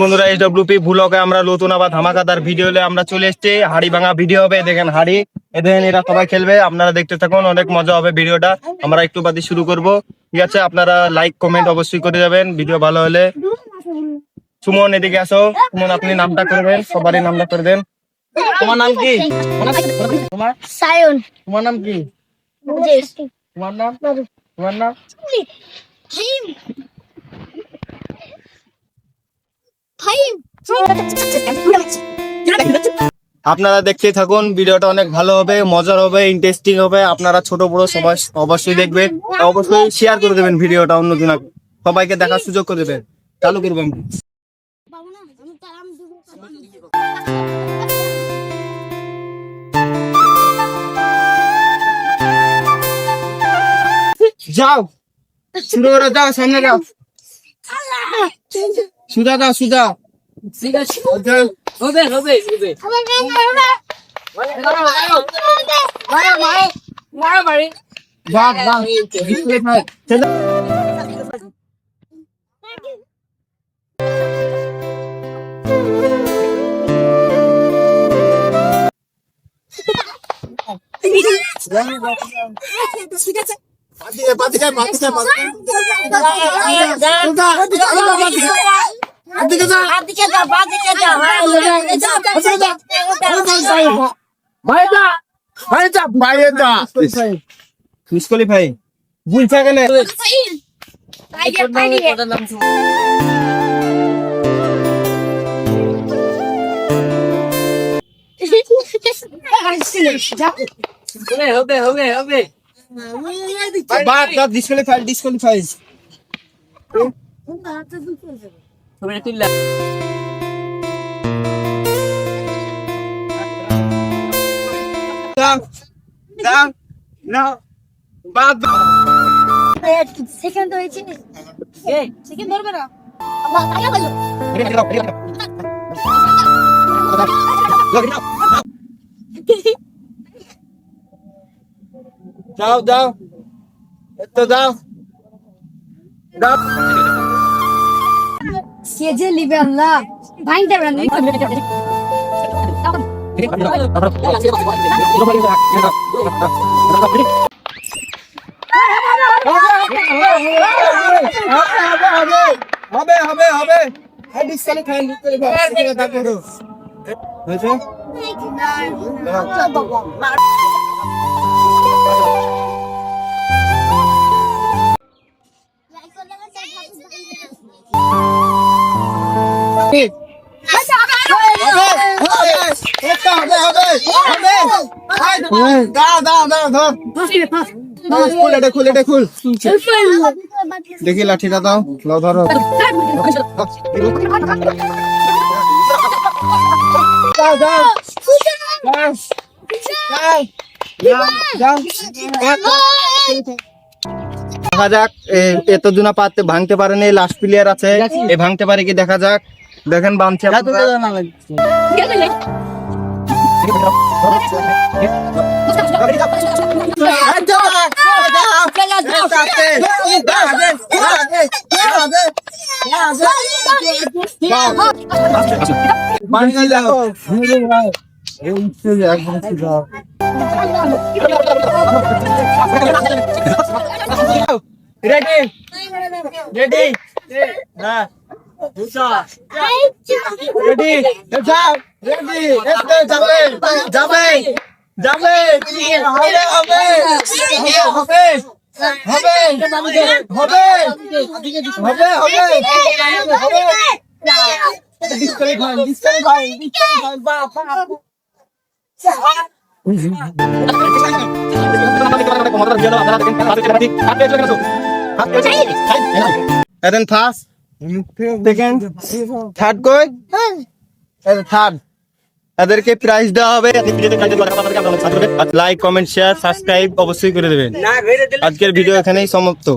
বন্ধুরা H WP ভুলকে আমরা নতুন আবার ধামাকাদার ভিডিও হলে আমরা চলে এসেছি। হাড়ি ভাঙা ভিডিও হবে দেখেন হাড়ি। দেখেন এরা সবাই খেলবে আপনারা দেখতে থাকুন অনেক মজা হবে ভিডিওটা আমরা একটু বাদে শুরু করব। ঠিক আছে আপনারা লাইক কমেন্ট অবশ্যই করে যাবেন ভিডিও ভালো হলে। সুমন এদিকে আসো। সুমন আপনি নামটা করবেন সবারই নামটা করে দেন। তোমার নাম কি? তোমার সায়ন। তোমার নাম কি? তোমার নাম? তোমার নাম? আপনারা দেখতে থাকুন, ভিডিওটা অনেক ভালো হবে, মজার হবে ইন্টারেস্টিং হবে। আপনারা ছোট বড় সবাই অবশ্যই দেখবেন। অবশ্যই শেয়ার করে দেবেন ভিডিওটা অন্যজন সবাইকে দেখার সুযোগ করে দেবেন। চালু দুটো যাও। শুরু করে যাও সামনে যাও। সুজা যাও সুজা ঠিক আছে হবে হবে হবে ঠিক আছে পাতি পাতি মাতি মাতি ডিসকোয়ালিফাই বুঝছা কেন হবে হবে হবে বাদ বাদ ডিসকোয়ালিফাই ডিসকোয়ালিফাই ছবিটা তুললাম। সেকেন্ড হয়েছে। সেকেন্ড ধরবে না। দাও দাও। তো দাও। দাও। যে লিবে আল্লাহ। ভাইতে না হবে হবে হবে। ডিসকোয়ালিফাই দেখি লাঠিটা দাও লাও ধরো দেখা যাক। এত জনা পাতে ভাঙতে পারেনি লাস্ট প্লেয়ার আছে। এ, ভাঙতে পারে কি? দেখা যাক। দেখেন বানছে রেডি রেডি হ্যাঁ রেডি যাবে যাবে হবে থার্ড এদেরকে প্রাইজ দেওয়া হবে। লাইক কমেন্ট শেয়ার সাবস্ক্রাইব অবশ্যই করে দেবেন। আজকের ভিডিও এখানেই সমাপ্ত।